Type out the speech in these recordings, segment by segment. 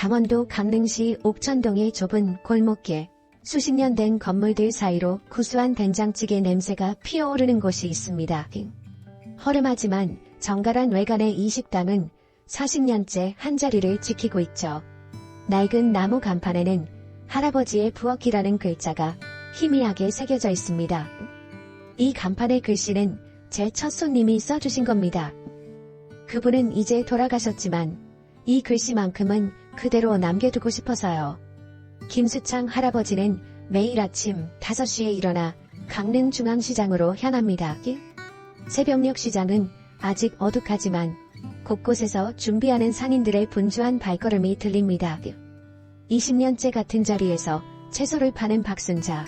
강원도 강릉시 옥천동의 좁은 골목길, 수십 년 된 건물들 사이로 구수한 된장찌개 냄새가 피어오르는 곳이 있습니다. 허름하지만 정갈한 외관의 이 식당은 40년째 한 자리를 지키고 있죠. 낡은 나무 간판에는 할아버지의 부엌이라는 글자가 희미하게 새겨져 있습니다. 이 간판의 글씨는 제 첫 손님이 써주신 겁니다. 그분은 이제 돌아가셨지만 이 글씨만큼은 그대로 남겨두고 싶어서요. 김수창 할아버지는 매일 아침 5시에 일어나 강릉중앙시장으로 향합니다. 새벽녘 시장은 아직 어둑하지만 곳곳에서 준비하는 상인들의 분주한 발걸음이 들립니다. 20년째 같은 자리에서 채소를 파는 박순자.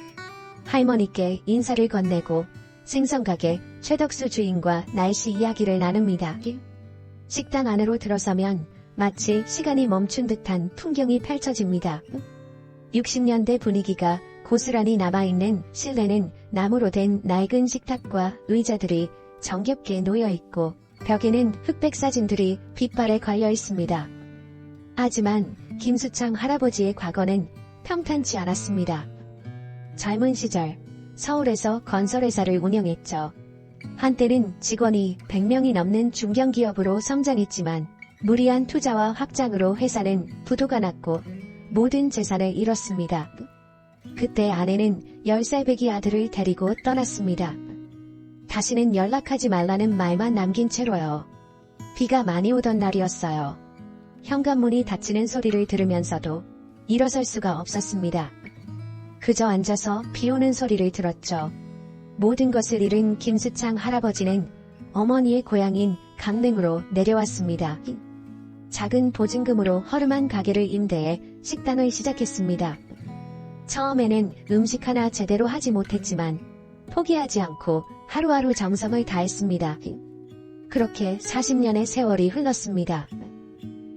할머니께 인사를 건네고 생선가게 최덕수 주인과 날씨 이야기를 나눕니다. 식당 안으로 들어서면 마치 시간이 멈춘 듯한 풍경이 펼쳐집니다. 60년대 분위기가 고스란히 남아있는 실내는 나무로 된 낡은 식탁과 의자들이 정겹게 놓여 있고 벽에는 흑백 사진들이 빛발에 걸려 있습니다. 하지만 김수창 할아버지의 과거는 평탄치 않았습니다. 젊은 시절 서울에서 건설회사를 운영했죠. 한때는 직원이 100명이 넘는 중견기업으로 성장했지만 무리한 투자와 확장으로 회사는 부도가 났고 모든 재산을 잃었습니다. 그때 아내는 10살 배기 아들을 데리고 떠났습니다. 다시는 연락하지 말라는 말만 남긴 채로요. 비가 많이 오던 날이었어요. 현관문이 닫히는 소리를 들으면서도 일어설 수가 없었습니다. 그저 앉아서 비 오는 소리를 들었죠. 모든 것을 잃은 김수창 할아버지는 어머니의 고향인 강릉으로 내려왔습니다. 작은 보증금으로 허름한 가게를 임대해 식당을 시작했습니다. 처음에는 음식 하나 제대로 하지 못했지만 포기하지 않고 하루하루 정성을 다했습니다. 그렇게 40년의 세월이 흘렀습니다.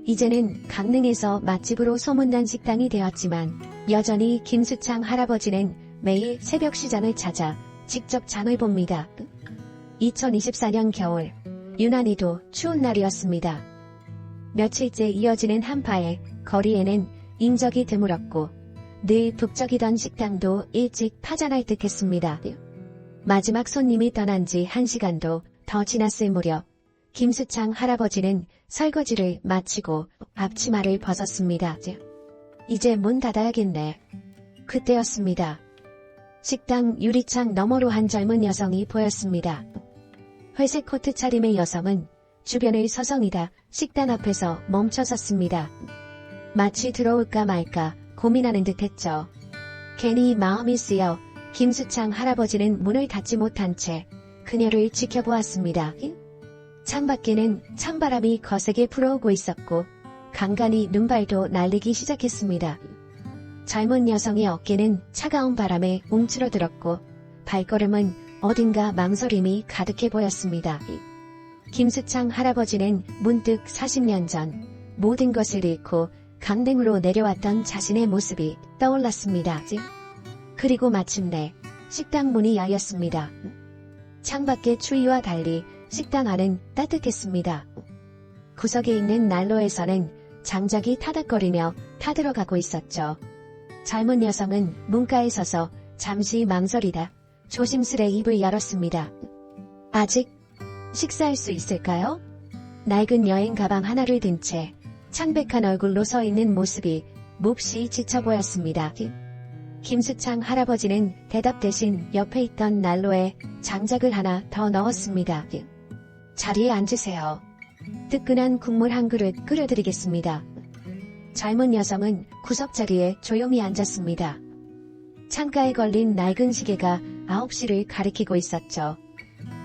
이제는 강릉에서 맛집으로 소문난 식당이 되었지만 여전히 김수창 할아버지는 매일 새벽 시장을 찾아 직접 장을 봅니다. 2024년 겨울 유난히도 추운 날이었습니다. 며칠째 이어지는 한파에 거리에는 인적이 드물었고 늘 북적이던 식당도 일찍 파전할 듯 했습니다. 마지막 손님이 떠난 지 한 시간도 더 지났을 무렵 김수창 할아버지는 설거지를 마치고 앞치마를 벗었습니다. 이제 문 닫아야겠네. 그때였습니다. 식당 유리창 너머로 한 젊은 여성이 보였습니다. 회색 코트 차림의 여성은 주변을 서성이다 식당 앞에서 멈춰섰습니다. 마치 들어올까 말까 고민하는 듯 했죠. 괜히 마음이 쓰여 김수창 할아버지는 문을 닫지 못한 채 그녀를 지켜보았습니다. 창밖에는 찬바람이 거세게 불어오고 있었고 간간히 눈발도 날리기 시작했습니다. 젊은 여성의 어깨는 차가운 바람에 움츠러들었고 발걸음은 어딘가 망설임이 가득해 보였습니다. 김수창 할아버지는 문득 40년 전 모든 것을 잃고 강릉으로 내려왔던 자신의 모습이 떠올랐습니다. 그리고 마침내 식당 문이 열렸습니다. 창밖의 추위와 달리 식당 안은 따뜻했습니다. 구석에 있는 난로에서는 장작이 타닥거리며 타들어가고 있었죠. 젊은 여성은 문가에 서서 잠시 망설이다 조심스레 입을 열었습니다. 아직 식사할 수 있을까요? 낡은 여행 가방 하나를 든 채 창백한 얼굴로 서 있는 모습이 몹시 지쳐 보였습니다. 김수창 할아버지는 대답 대신 옆에 있던 난로에 장작을 하나 더 넣었습니다. 자리에 앉으세요. 뜨끈한 국물 한 그릇 끓여드리겠습니다. 젊은 여성은 구석자리에 조용히 앉았습니다. 창가에 걸린 낡은 시계가 9시를 가리키고 있었죠.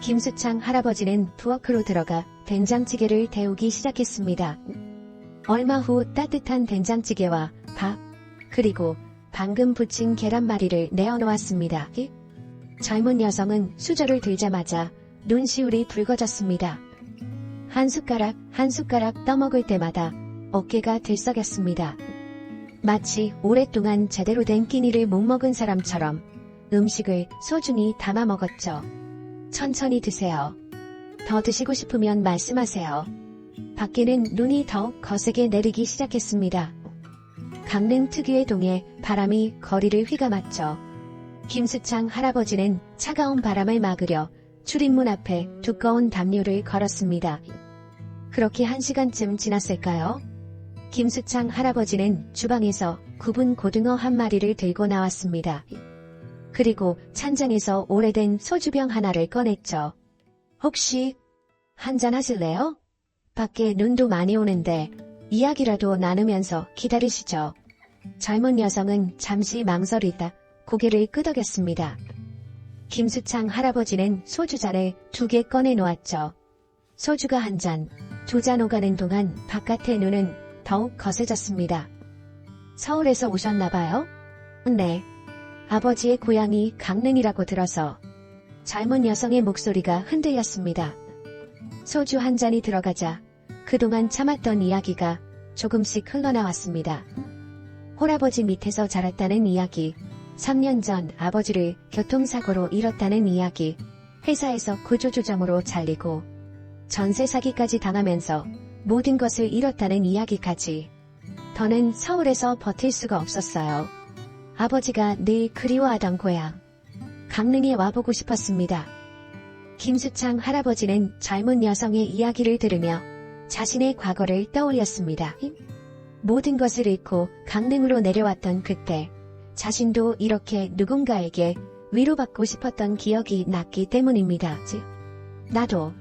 김수창 할아버지는 부엌으로 들어가 된장찌개를 데우기 시작했습니다. 얼마 후 따뜻한 된장찌개와 밥, 그리고 방금 부친 계란말이를 내어 놓았습니다. 젊은 여성은 수저를 들자마자 눈시울이 붉어졌습니다. 한 숟가락 한 숟가락 떠먹을 때마다 어깨가 들썩였습니다. 마치 오랫동안 제대로 된 끼니를 못 먹은 사람처럼 음식을 소중히 담아 먹었죠. 천천히 드세요. 더 드시고 싶으면 말씀하세요. 밖에는 눈이 더욱 거세게 내리기 시작했습니다. 강릉 특유의 동에 바람이 거리를 휘감았죠. 김수창 할아버지는 차가운 바람을 막으려 출입문 앞에 두꺼운 담요를 걸었습니다. 그렇게 한 시간쯤 지났을까요? 김수창 할아버지는 주방에서 굽은 고등어 한 마리를 들고 나왔습니다. 그리고 찬장에서 오래된 소주병 하나를 꺼냈죠. 혹시 한잔 하실래요? 밖에 눈도 많이 오는데 이야기라도 나누면서 기다리시죠. 젊은 여성은 잠시 망설이다 고개를 끄덕였습니다. 김수창 할아버지는 소주잔을 두 개 꺼내 놓았죠. 소주가 한 잔, 두 잔 오가는 동안 바깥의 눈은 더욱 거세졌습니다. 서울에서 오셨나봐요? 네. 아버지의 고향이 강릉이라고 들어서 젊은 여성의 목소리가 흔들렸습니다. 소주 한 잔이 들어가자 그동안 참았던 이야기가 조금씩 흘러나왔습니다. 홀아버지 밑에서 자랐다는 이야기, 3년 전 아버지를 교통사고로 잃었다는 이야기, 회사에서 구조조정으로 잘리고 전세 사기까지 당하면서 모든 것을 잃었다는 이야기까지. 더는 서울에서 버틸 수가 없었어요. 아버지가 늘 그리워하던 고향. 강릉에 와보고 싶었습니다. 김수창 할아버지는 젊은 여성의 이야기를 들으며 자신의 과거를 떠올렸습니다. 모든 것을 잃고 강릉으로 내려왔던 그때 자신도 이렇게 누군가에게 위로받고 싶었던 기억이 났기 때문입니다. 나도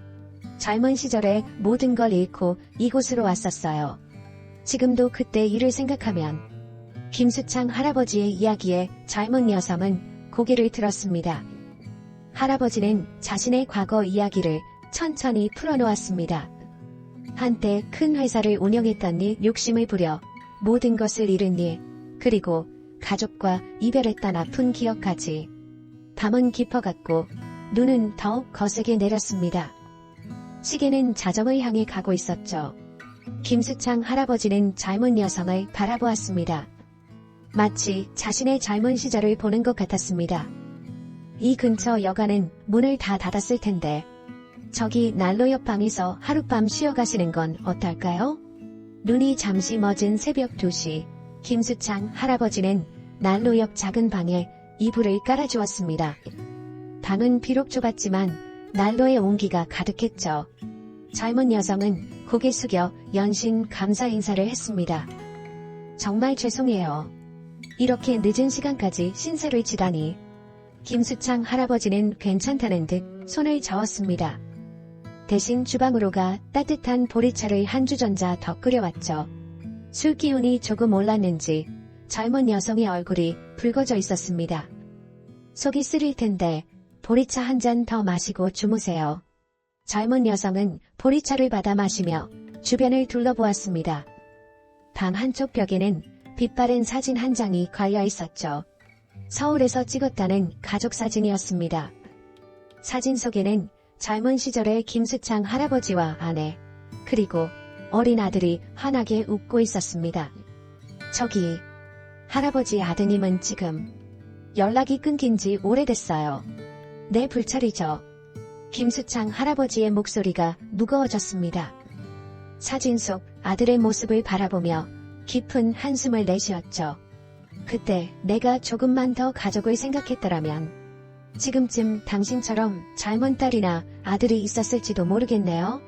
젊은 시절에 모든 걸 잃고 이곳으로 왔었어요. 지금도 그때 일을 생각하면 김수창 할아버지의 이야기에 젊은 여성은 고개를 들었습니다. 할아버지는 자신의 과거 이야기를 천천히 풀어놓았습니다. 한때 큰 회사를 운영했던 일 욕심을 부려 모든 것을 잃은 일, 그리고 가족과 이별했던 아픈 기억까지. 밤은 깊어갔고 눈은 더욱 거세게 내렸습니다. 시계는 자정을 향해 가고 있었죠. 김수창 할아버지는 젊은 여성을 바라보았습니다. 마치 자신의 젊은 시절을 보는 것 같았습니다. 이 근처 여관은 문을 다 닫았을 텐데 저기 난로 옆 방에서 하룻밤 쉬어가시는 건 어떨까요? 눈이 잠시 멎은 새벽 2시 김수창 할아버지는 난로 옆 작은 방에 이불을 깔아주었습니다. 방은 비록 좁았지만 난로의 온기가 가득했죠. 젊은 여성은 고개 숙여 연신 감사 인사를 했습니다. 정말 죄송해요. 이렇게 늦은 시간까지 신세를 지다니. 김수창 할아버지는 괜찮다는 듯 손을 저었습니다. 대신 주방으로 가 따뜻한 보리차를 한 주전자 더 끓여왔죠. 술 기운이 조금 올랐는지 젊은 여성의 얼굴이 붉어져 있었습니다. 속이 쓰릴 텐데 보리차 한 잔 더 마시고 주무세요. 젊은 여성은 보리차를 받아 마시며 주변을 둘러보았습니다. 방 한쪽 벽에는 빛바랜 사진 한 장이 걸려 있었죠. 서울에서 찍었다는 가족 사진이었습니다. 사진 속에는 젊은 시절의 김수창 할아버지와 아내, 그리고 어린 아들이 환하게 웃고 있었습니다. 저기, 할아버지 아드님은 지금 연락이 끊긴 지 오래됐어요. 내 불찰이죠. 김수창 할아버지의 목소리가 무거워졌습니다. 사진 속 아들의 모습을 바라보며 깊은 한숨을 내쉬었죠. 그때 내가 조금만 더 가족을 생각했더라면 지금쯤 당신처럼 젊은 딸이나 아들이 있었을지도 모르겠네요.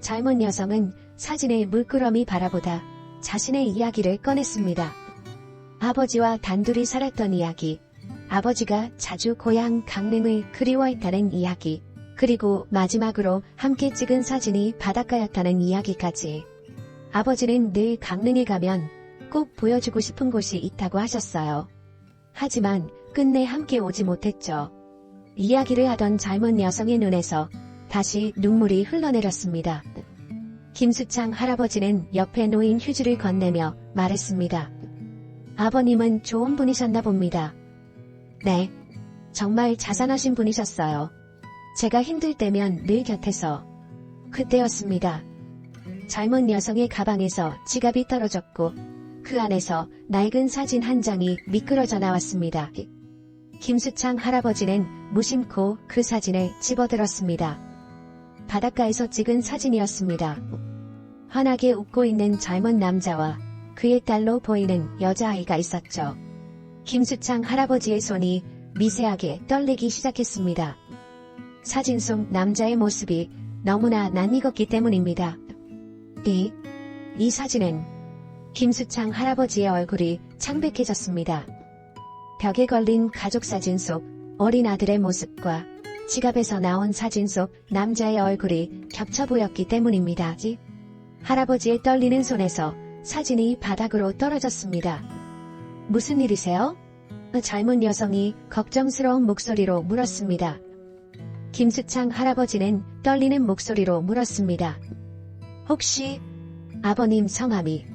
젊은 여성은 사진의 물끄러미 바라보다 자신의 이야기를 꺼냈습니다. 아버지와 단둘이 살았던 이야기, 아버지가 자주 고향 강릉을 그리워했다는 이야기, 그리고 마지막으로 함께 찍은 사진이 바닷가였다는 이야기까지. 아버지는 늘 강릉에 가면 꼭 보여주고 싶은 곳이 있다고 하셨어요. 하지만 끝내 함께 오지 못했죠. 이야기를 하던 젊은 여성의 눈에서 다시 눈물이 흘러내렸습니다. 김수창 할아버지는 옆에 놓인 휴지를 건네며 말했습니다. 아버님은 좋은 분이셨나 봅니다. 네. 정말 자상하신 분이셨어요. 제가 힘들 때면 늘 곁에서. 그때였습니다. 젊은 여성의 가방에서 지갑이 떨어졌고 그 안에서 낡은 사진 한 장이 미끄러져 나왔습니다. 김수창 할아버지는 무심코 그 사진을 집어들었습니다. 바닷가에서 찍은 사진이었습니다. 환하게 웃고 있는 젊은 남자와 그의 딸로 보이는 여자아이가 있었죠. 김수창 할아버지의 손이 미세하게 떨리기 시작했습니다. 사진 속 남자의 모습이 너무나 낯익었기 때문입니다. 이, 이 사진은 김수창 할아버지의 얼굴이 창백해졌습니다. 벽에 걸린 가족 사진 속 어린 아들의 모습과 지갑에서 나온 사진 속 남자의 얼굴이 겹쳐 보였기 때문입니다. 지? 할아버지의 떨리는 손에서 사진이 바닥으로 떨어졌습니다. 무슨 일이세요? 젊은 여성이 걱정스러운 목소리로 물었습니다. 김수창 할아버지는 떨리는 목소리로 물었습니다. 혹시 아버님 성함이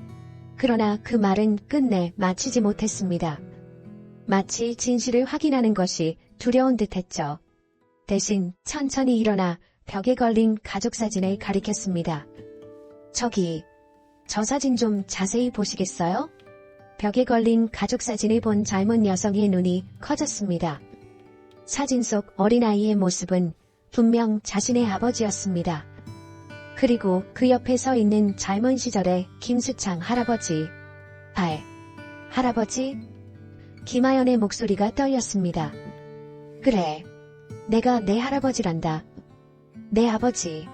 그러나 그 말은 끝내 마치지 못했습니다. 마치 진실을 확인하는 것이 두려운 듯 했죠. 대신 천천히 일어나 벽에 걸린 가족 사진을 가리켰습니다. 저기, 저 사진 좀 자세히 보시겠어요? 벽에 걸린 가족 사진을 본 젊은 여성의 눈이 커졌습니다. 사진 속 어린아이의 모습은 분명 자신의 아버지였습니다. 그리고 그 옆에 서 있는 젊은 시절의 김수창 할아버지. 알. 할아버지? 김하연의 목소리가 떨렸습니다. 그래. 내가 내 할아버지란다. 내 아버지.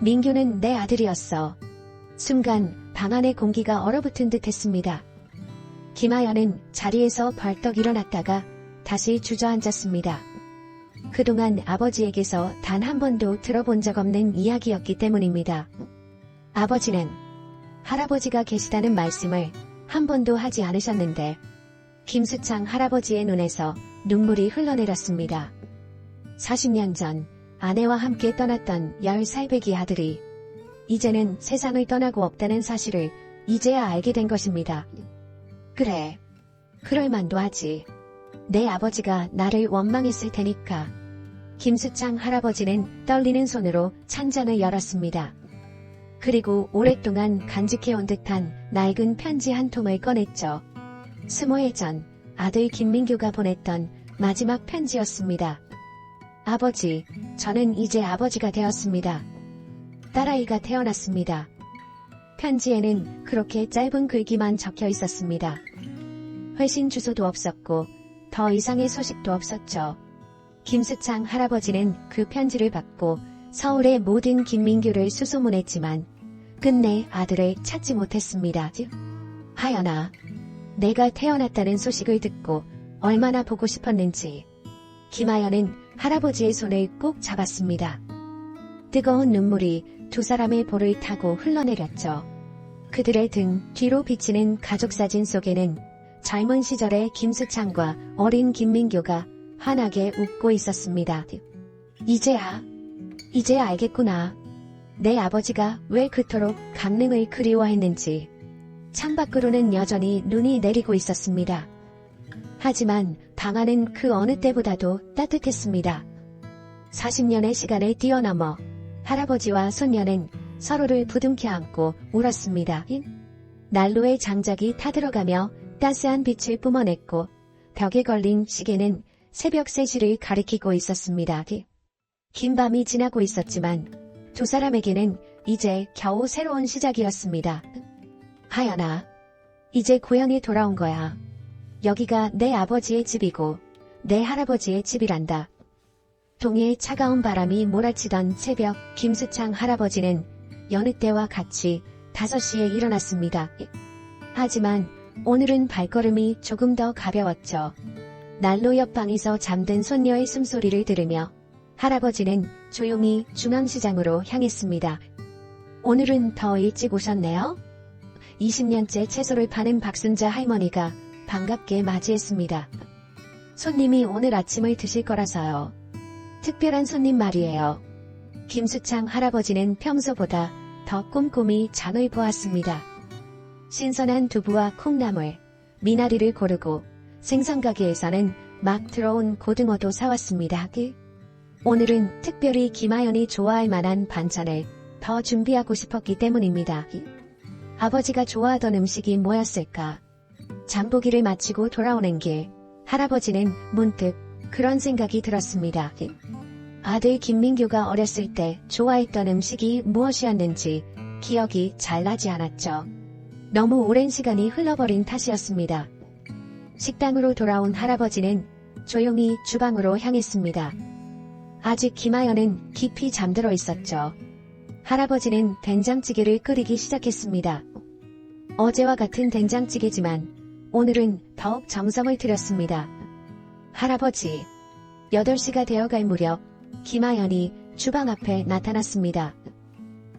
민규는 내 아들이었어. 순간 방 안의 공기가 얼어붙은 듯 했습니다. 김하연은 자리에서 벌떡 일어났다가 다시 주저앉았습니다. 그동안 아버지에게서 단 한 번도 들어본 적 없는 이야기였기 때문입니다. 아버지는 할아버지가 계시다는 말씀을 한 번도 하지 않으셨는데 김수창 할아버지의 눈에서 눈물이 흘러내렸습니다. 40년 전 아내와 함께 떠났던 10살배기 아들이 이제는 세상을 떠나고 없다는 사실을 이제야 알게 된 것입니다. 그래. 그럴 만도 하지. 내 아버지가 나를 원망했을 테니까. 김수창 할아버지는 떨리는 손으로 찬장을 열었습니다. 그리고 오랫동안 간직해온 듯한 낡은 편지 한 통을 꺼냈죠. 스모해 전 아들 김민규가 보냈던 마지막 편지였습니다. 아버지, 저는 이제 아버지가 되었습니다. 딸아이가 태어났습니다. 편지에는 그렇게 짧은 글귀만 적혀 있었습니다. 회신 주소도 없었고 더 이상의 소식도 없었죠. 김수창 할아버지는 그 편지를 받고 서울의 모든 김민규를 수소문했지만 끝내 아들을 찾지 못했습니다. 하연아, 내가 태어났다는 소식을 듣고 얼마나 보고 싶었는지 김하연은 할아버지의 손을 꼭 잡았습니다. 뜨거운 눈물이 두 사람의 볼을 타고 흘러내렸죠. 그들의 등 뒤로 비치는 가족 사진 속에는 젊은 시절의 김수창과 어린 김민규가 환하게 웃고 있었습니다. 이제야, 이제 알겠구나. 내 아버지가 왜 그토록 강릉을 그리워했는지. 창밖으로는 여전히 눈이 내리고 있었습니다. 하지만 방 안은 그 어느 때보다도 따뜻했습니다. 40년의 시간을 뛰어넘어 할아버지와 손녀는 서로를 부둥켜 안고 울었습니다. 난로의 장작이 타들어가며 따스한 빛을 뿜어냈고 벽에 걸린 시계는 새벽 3시를 가리키고 있었습니다. 긴 밤이 지나고 있었지만 두 사람에게는 이제 겨우 새로운 시작이었습니다. 하연아, 이제 고향에 돌아온 거야. 여기가 내 아버지의 집이고 내 할아버지의 집이란다. 동해의 차가운 바람이 몰아치던 새벽 김수창 할아버지는 여느 때와 같이 5시에 일어났습니다. 하지만 오늘은 발걸음이 조금 더 가벼웠죠. 난로 옆방에서 잠든 손녀의 숨소리를 들으며 할아버지는 조용히 중앙시장으로 향했습니다. 오늘은 더 일찍 오셨네요? 20년째 채소를 파는 박순자 할머니가 반갑게 맞이했습니다. 손님이 오늘 아침을 드실 거라서요. 특별한 손님 말이에요. 김수창 할아버지는 평소보다 더 꼼꼼히 장을 보았습니다. 신선한 두부와 콩나물, 미나리를 고르고 생선가게에서는 막 들어온 고등어도 사왔습니다. 오늘은 특별히 김하연이 좋아할 만한 반찬을 더 준비하고 싶었기 때문입니다. 아버지가 좋아하던 음식이 뭐였을까? 장보기를 마치고 돌아오는 길, 할아버지는 문득 그런 생각이 들었습니다. 아들 김민규가 어렸을 때 좋아했던 음식이 무엇이었는지 기억이 잘 나지 않았죠. 너무 오랜 시간이 흘러버린 탓이었습니다. 식당으로 돌아온 할아버지는 조용히 주방으로 향했습니다. 아직 김하연은 깊이 잠들어 있었죠. 할아버지는 된장찌개를 끓이기 시작했습니다. 어제와 같은 된장찌개지만 오늘은 더욱 정성을 들였습니다. 할아버지, 8시가 되어갈 무렵 김하연이 주방 앞에 나타났습니다.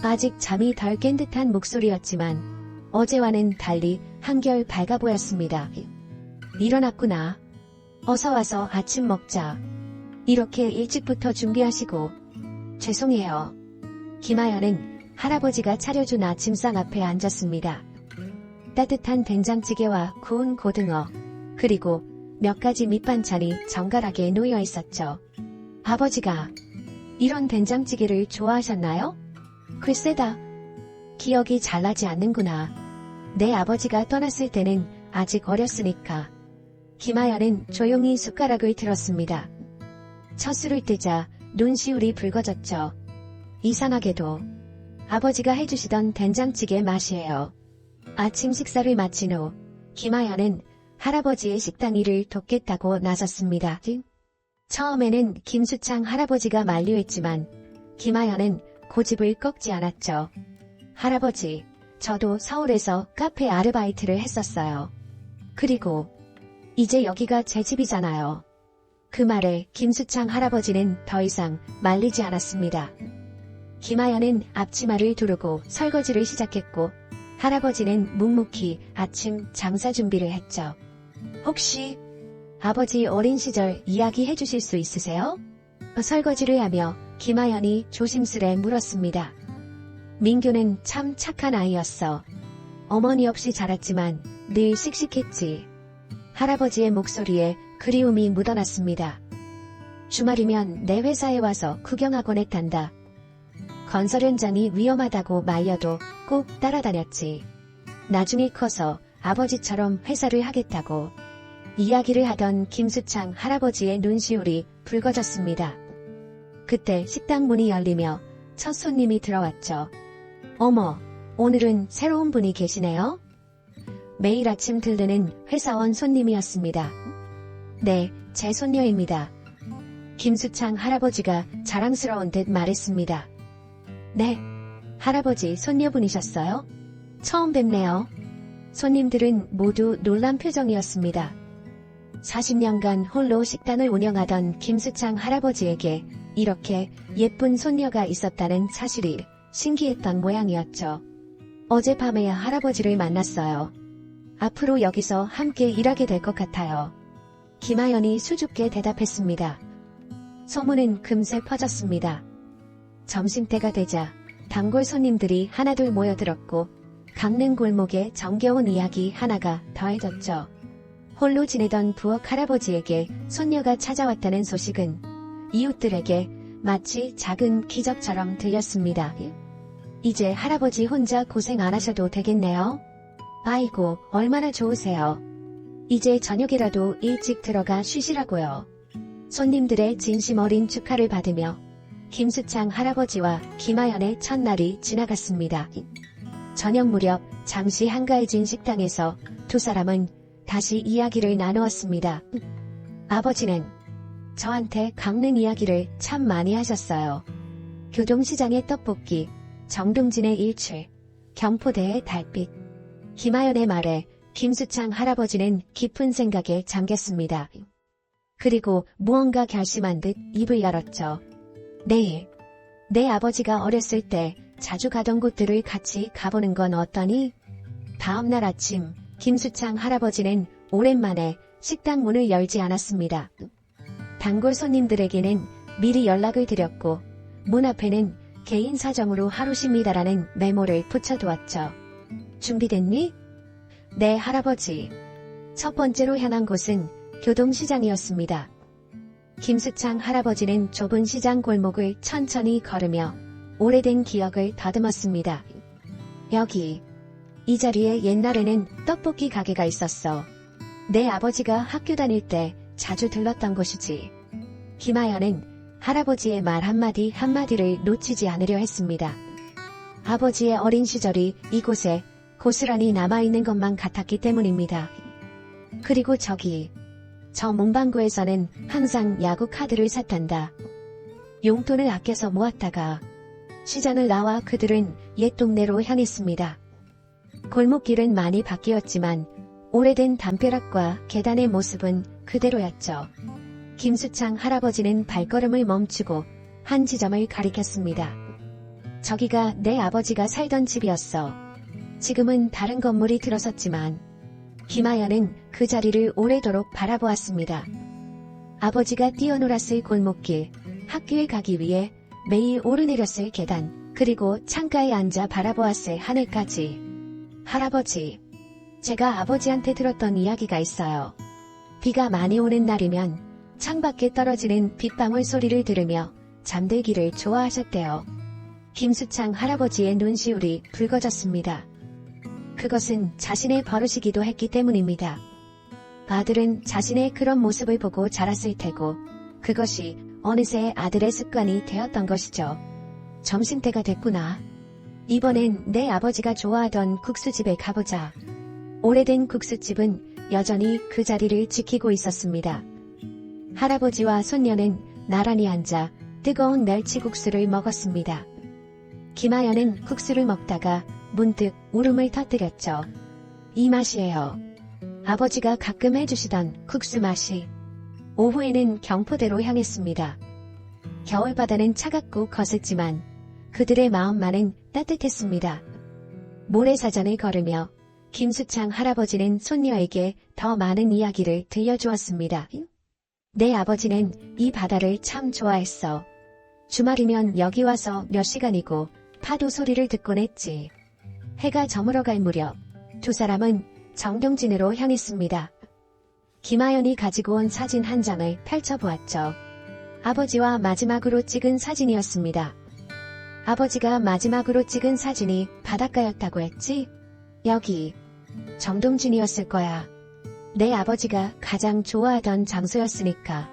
아직 잠이 덜 깬 듯한 목소리였지만 어제와는 달리 한결 밝아 보였습니다. 일어났구나. 어서 와서 아침 먹자. 이렇게 일찍부터 준비하시고 죄송해요. 김하연은 할아버지가 차려준 아침상 앞에 앉았습니다. 따뜻한 된장찌개와 구운 고등어, 그리고 몇 가지 밑반찬이 정갈하게 놓여 있었죠. 아버지가 이런 된장찌개를 좋아하셨나요? 글쎄다. 기억이 잘 나지 않는구나. 내 아버지가 떠났을 때는 아직 어렸으니까. 김하연은 조용히 숟가락을 들었습니다. 첫 술을 뜨자 눈시울이 붉어졌죠. 이상하게도 아버지가 해주시던 된장찌개 맛이에요. 아침 식사를 마친 후 김하연은 할아버지의 식당 일을 돕겠다고 나섰습니다. 처음에는 김수창 할아버지가 만류했지만 김하연은 고집을 꺾지 않았죠. 할아버지, 저도 서울에서 카페 아르바이트를 했었어요. 그리고 이제 여기가 제 집이잖아요. 그 말에 김수창 할아버지는 더 이상 말리지 않았습니다. 김하연은 앞치마를 두르고 설거지를 시작했고 할아버지는 묵묵히 아침 장사 준비를 했죠. 혹시 아버지 어린 시절 이야기해 주실 수 있으세요? 설거지를 하며 김하연이 조심스레 물었습니다. 민규는 참 착한 아이였어. 어머니 없이 자랐지만 늘 씩씩했지. 할아버지의 목소리에 그리움이 묻어났습니다. 주말이면 내 회사에 와서 구경하곤 했단다. 건설 현장이 위험하다고 말려도 꼭 따라다녔지. 나중에 커서 아버지처럼 회사를 하겠다고 이야기를 하던 김수창 할아버지의 눈시울이 붉어졌습니다. 그때 식당 문이 열리며 첫 손님이 들어왔죠. 어머, 오늘은 새로운 분이 계시네요? 매일 아침 들르는 회사원 손님이었습니다. 네, 제 손녀입니다. 김수창 할아버지가 자랑스러운 듯 말했습니다. 네, 할아버지 손녀분이셨어요? 처음 뵙네요. 손님들은 모두 놀란 표정이었습니다. 40년간 홀로 식당을 운영하던 김수창 할아버지에게 이렇게 예쁜 손녀가 있었다는 사실이 신기했던 모양이었죠. 어젯밤에야 할아버지를 만났어요. 앞으로 여기서 함께 일하게 될 것 같아요. 김하연이 수줍게 대답했습니다. 소문은 금세 퍼졌습니다. 점심때가 되자 단골 손님들이 하나둘 모여들었고 강릉 골목의 정겨운 이야기 하나가 더해졌죠. 홀로 지내던 부엌 할아버지에게 손녀가 찾아왔다는 소식은 이웃들에게 마치 작은 기적처럼 들렸습니다. 이제 할아버지 혼자 고생 안 하셔도 되겠네요. 아이고, 얼마나 좋으세요. 이제 저녁이라도 일찍 들어가 쉬시라고요. 손님들의 진심 어린 축하를 받으며 김수창 할아버지와 김하연의 첫날이 지나갔습니다. 저녁 무렵 잠시 한가해진 식당에서 두 사람은 다시 이야기를 나누었습니다. 아버지는 저한테 강릉 이야기를 참 많이 하셨어요. 교동시장의 떡볶이, 정동진의 일출, 경포대의 달빛. 김하연의 말에 김수창 할아버지는 깊은 생각에 잠겼습니다. 그리고 무언가 결심한 듯 입을 열었죠. 내일, 내 아버지가 어렸을 때 자주 가던 곳들을 같이 가보는 건 어떠니? 다음날 아침, 김수창 할아버지는 오랜만에 식당 문을 열지 않았습니다. 단골 손님들에게는 미리 연락을 드렸고 문 앞에는 개인 사정으로 하루 쉽니다라는 메모를 붙여두었죠. 준비됐니? 네, 할아버지. 첫 번째로 향한 곳은 교동시장이었습니다. 김수창 할아버지는 좁은 시장 골목을 천천히 걸으며 오래된 기억을 더듬었습니다. 여기, 이 자리에 옛날에는 떡볶이 가게가 있었어. 내 아버지가 학교 다닐 때 자주 들렀던 곳이지. 김하연은 할아버지의 말 한마디 한마디를 놓치지 않으려 했습니다. 아버지의 어린 시절이 이곳에 고스란히 남아있는 것만 같았기 때문입니다. 그리고 저기, 저 문방구에서는 항상 야구 카드를 샀단다. 용돈을 아껴서 모았다가 시장을 나와 그들은 옛 동네로 향했습니다. 골목길은 많이 바뀌었지만 오래된 담벼락과 계단의 모습은 그대로였죠. 김수창 할아버지는 발걸음을 멈추고 한 지점을 가리켰습니다. 저기가 내 아버지가 살던 집이었어. 지금은 다른 건물이 들어섰지만 김하연은 그 자리를 오래도록 바라보았습니다. 아버지가 뛰어놀았을 골목길, 학교에 가기 위해 매일 오르내렸을 계단, 그리고 창가에 앉아 바라보았을 하늘까지. 할아버지, 제가 아버지한테 들었던 이야기가 있어요. 비가 많이 오는 날이면 창밖에 떨어지는 빗방울 소리를 들으며 잠들기를 좋아하셨대요. 김수창 할아버지의 눈시울이 붉어졌습니다. 그것은 자신의 버릇이기도 했기 때문입니다. 아들은 자신의 그런 모습을 보고 자랐을 테고 그것이 어느새 아들의 습관이 되었던 것이죠. 점심때가 됐구나. 이번엔 내 아버지가 좋아하던 국수집에 가보자. 오래된 국수집은 여전히 그 자리를 지키고 있었습니다. 할아버지와 손녀는 나란히 앉아 뜨거운 멸치국수를 먹었습니다. 김하연은 국수를 먹다가 문득 울음을 터뜨렸죠. 이 맛이에요. 아버지가 가끔 해주시던 국수 맛이. 오후에는 경포대로 향했습니다. 겨울바다는 차갑고 거셌지만 그들의 마음만은 따뜻했습니다. 모래사장을 걸으며 김수창 할아버지는 손녀에게 더 많은 이야기를 들려주었습니다. 내 아버지는 이 바다를 참 좋아했어. 주말이면 여기 와서 몇 시간이고 파도 소리를 듣곤 했지. 해가 저물어갈 무렵 두 사람은 정경진으로 향했습니다. 김하연이 가지고 온 사진 한 장을 펼쳐보았죠. 아버지와 마지막으로 찍은 사진이었습니다. 아버지가 마지막으로 찍은 사진이 바닷가였다고 했지? 여기 정동진이었을 거야. 내 아버지가 가장 좋아하던 장소였으니까.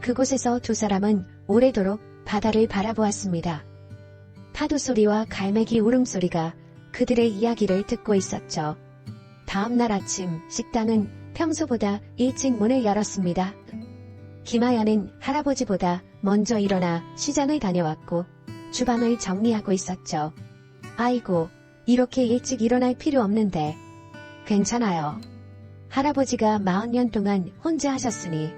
그곳에서 두 사람은 오래도록 바다를 바라보았습니다. 파도 소리와 갈매기 울음소리가 그들의 이야기를 듣고 있었죠. 다음날 아침 식당은 평소보다 일찍 문을 열었습니다. 김하연은 할아버지보다 먼저 일어나 시장을 다녀왔고 주방을 정리하고 있었죠. 아이고, 이렇게 일찍 일어날 필요 없는데. 괜찮아요. 할아버지가 40년 동안 혼자 하셨으니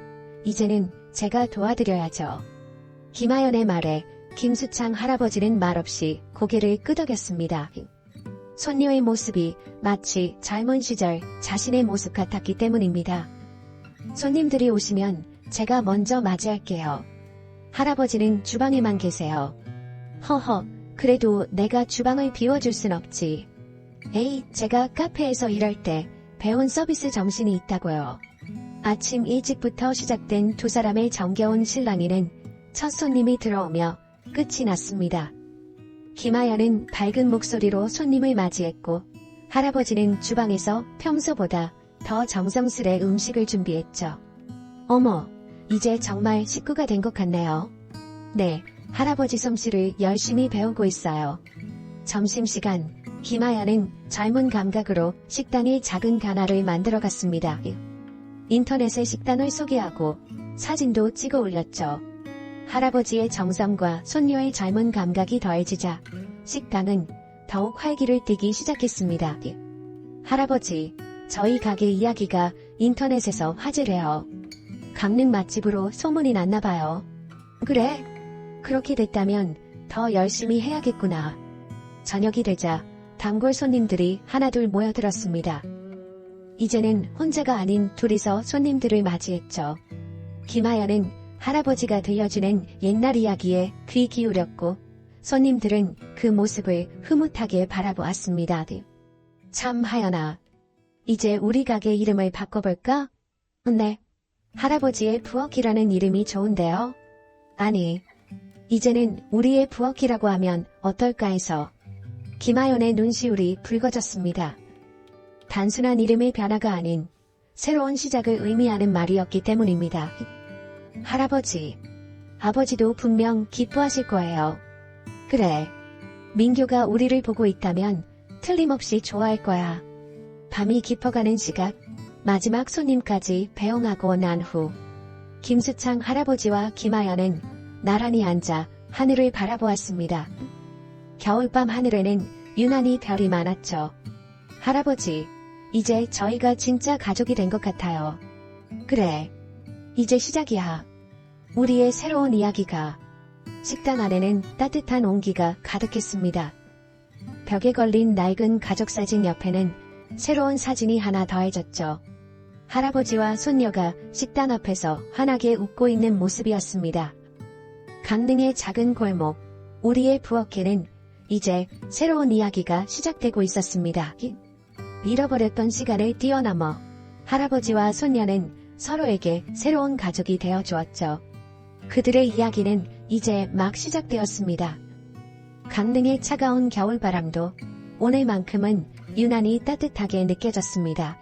이제는 제가 도와드려야죠. 김하연의 말에 김수창 할아버지는 말없이 고개를 끄덕였습니다. 손녀의 모습이 마치 젊은 시절 자신의 모습 같았기 때문입니다. 손님들이 오시면 제가 먼저 맞이할게요. 할아버지는 주방에만 계세요. 허허, 그래도 내가 주방을 비워줄 순 없지. 에이, 제가 카페에서 일할 때 배운 서비스 정신이 있다고요. 아침 일찍부터 시작된 두 사람의 정겨운 실랑이는 첫 손님이 들어오며 끝이 났습니다. 김하연은 밝은 목소리로 손님을 맞이했고 할아버지는 주방에서 평소보다 더 정성스레 음식을 준비했죠. 어머, 이제 정말 식구가 된 것 같네요. 네, 할아버지 솜씨를 열심히 배우고 있어요. 점심시간, 김하연은 젊은 감각으로 식당의 작은 가나를 만들어 갔습니다. 인터넷에 식단을 소개하고 사진도 찍어 올렸죠. 할아버지의 정성과 손녀의 젊은 감각이 더해지자 식당은 더욱 활기를 띠기 시작했습니다. 할아버지, 저희 가게 이야기가 인터넷에서 화제래요. 강릉 맛집으로 소문이 났나 봐요. 그래? 그렇게 됐다면 더 열심히 해야겠구나. 저녁이 되자 단골 손님들이 하나둘 모여들었습니다. 이제는 혼자가 아닌 둘이서 손님들을 맞이했죠. 김하연은 할아버지가 들려주는 옛날 이야기에 귀 기울였고 손님들은 그 모습을 흐뭇하게 바라보았습니다. 참 하연아, 이제 우리 가게 이름을 바꿔볼까? 네. 할아버지의 부엌이라는 이름이 좋은데요. 아니, 이제는 우리의 부엌이라고 하면 어떨까 해서 김하연의 눈시울이 붉어졌습니다. 단순한 이름의 변화가 아닌 새로운 시작을 의미하는 말이었기 때문입니다. 할아버지, 아버지도 분명 기뻐하실 거예요. 그래, 민규가 우리를 보고 있다면 틀림없이 좋아할 거야. 밤이 깊어가는 시각, 마지막 손님까지 배웅하고 난 후, 김수창 할아버지와 김아연은 나란히 앉아 하늘을 바라보았습니다. 겨울밤 하늘에는 유난히 별이 많았죠. 할아버지, 이제 저희가 진짜 가족이 된 것 같아요. 그래. 이제 시작이야. 우리의 새로운 이야기가. 식당 안에는 따뜻한 온기가 가득했습니다. 벽에 걸린 낡은 가족 사진 옆에는 새로운 사진이 하나 더해졌죠. 할아버지와 손녀가 식당 앞에서 환하게 웃고 있는 모습이었습니다. 강릉의 작은 골목, 우리의 부엌에는 이제 새로운 이야기가 시작되고 있었습니다. 잃어버렸던 시간을 뛰어넘어 할아버지와 손녀는 서로에게 새로운 가족이 되어 주었죠. 그들의 이야기는 이제 막 시작되었습니다. 강릉의 차가운 겨울바람도 오늘만큼은 유난히 따뜻하게 느껴졌습니다.